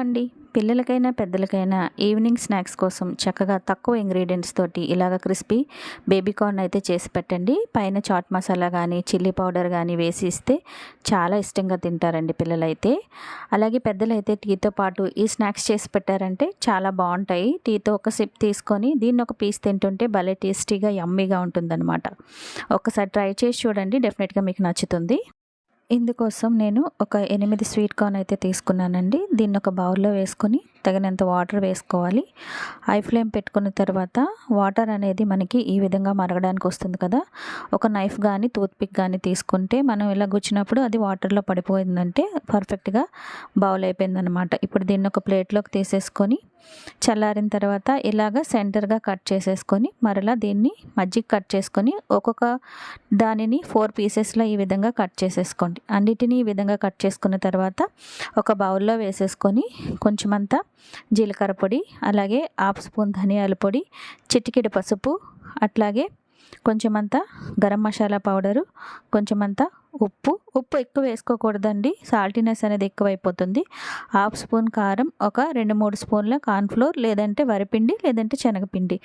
అండి పిల్లలకైనా పెద్దలకైనా evening snacks కోసం చక్కగా తక్కువ ఇంగ్రీడియంట్స్ తోటి ఇలాగ క్రిస్పీ బేబీ కార్న్ అయితే చేసి పెట్టండి. పైన చాట్ మసాలా కానీ చిల్లీ పౌడర్ కానీ వేసి ఇస్తే చాలా ఇష్టంగా తింటారండి పిల్లలైతే. అలాగే పెద్దలైతే టీతో పాటు ఈ స్నాక్స్ చేసి పెట్టారంటే చాలా బాగుంటాయి. టీతో ఒక సిప్ తీసుకొని దీన్ని ఒక పీస్ తింటుంటే భలే టేస్టీగా యమ్మీగా ఉంటుందన్నమాట. ఒకసారి ట్రై చేసి చూడండి డెఫినెట్గా మీకు నచ్చుతుంది. ఇందుకోసం నేను ఒక ఎనిమిది స్వీట్ కార్న్ అయితే తీసుకున్నానండి. దీన్ని ఒక బౌల్లో వేసుకొని తగినంత వాటర్ వేసుకోవాలి. హై ఫ్లేమ్ పెట్టుకున్న తర్వాత వాటర్ అనేది మనకి ఈ విధంగా మరగడానికి వస్తుంది కదా. ఒక నైఫ్ కానీ టూత్పిక్ కానీ తీసుకుంటే మనం ఇలా గుచ్చినప్పుడు అది వాటర్లో పడిపోయిందంటే పర్ఫెక్ట్గా బౌల్ అయిపోయిందనమాట ఇప్పుడు దీన్ని ఒక ప్లేట్లోకి తీసేసుకొని చల్లారిన తర్వాత ఇలాగ సెంటర్గా కట్ చేసేసుకొని మరలా దీన్ని మజ్జిగ కట్ చేసుకొని ఒక్కొక్క దానిని ఫోర్ పీసెస్లో ఈ విధంగా కట్ చేసేసుకోండి. అన్నిటినీ ఈ విధంగా కట్ చేసుకున్న తర్వాత ఒక బౌల్లో వేసేసుకొని కొంచెం అంతా జీలకర్ర పొడి అలాగే హాఫ్ స్పూన్ ధనియాల పొడి చిటికెడు పసుపు అట్లాగే కొంచెమంతా గరం మసాలా పౌడరు కొంచెమంతా ఉప్పు. ఉప్పు ఎక్కువ వేసుకోకూడదండి. సాల్టీనెస్ అనేది ఎక్కువైపోతుంది. హాఫ్ స్పూన్ కారం ఒక రెండు మూడు స్పూన్ల కార్న్ఫ్లోర్ లేదంటే వరిపిండి లేదంటే శనగపిండి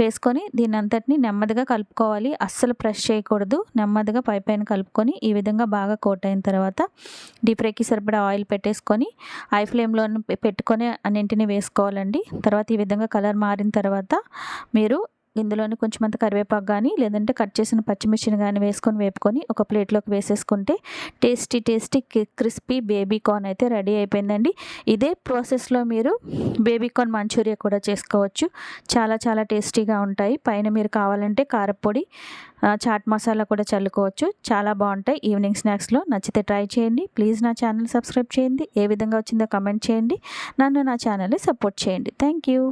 వేసుకొని దీని అంతటిని నెమ్మదిగా కలుపుకోవాలి. అస్సలు ప్రెస్ చేయకూడదు. నెమ్మదిగా పై పైన కలుపుకొని ఈ విధంగా బాగా కోట్ అయిన తర్వాత డీప్ ఫ్రైకి సరిపడా ఆయిల్ పెట్టేసుకొని హై ఫ్లేమ్లో పెట్టుకొని అన్నింటినీ వేసుకోవాలండి. తర్వాత ఈ విధంగా కలర్ మారిన తర్వాత మీరు ఇందులోని కొంచెం అంత కరివేపాకు కానీ లేదంటే కట్ చేసిన పచ్చిమిర్చిని కానీ వేసుకొని వేపుకొని ఒక ప్లేట్లోకి వేసేసుకుంటే tasty tasty crispy baby corn అయితే రెడీ అయిపోయిందండి. ఇదే ప్రాసెస్లో మీరు బేబీ కార్న్ మంచూరియా కూడా చేసుకోవచ్చు. చాలా చాలా టేస్టీగా ఉంటాయి. పైన మీరు కావాలంటే కారపొడి చాట్ మసాలా కూడా చల్లుకోవచ్చు. చాలా బాగుంటాయి. ఈవినింగ్ స్నాక్స్లో నచ్చితే ట్రై చేయండి. ప్లీజ్ నా ఛానల్ సబ్స్క్రైబ్ చేయండి. ఏ విధంగా వచ్చిందో కమెంట్ చేయండి. నన్ను నా ఛానల్ని సపోర్ట్ చేయండి. Thank you.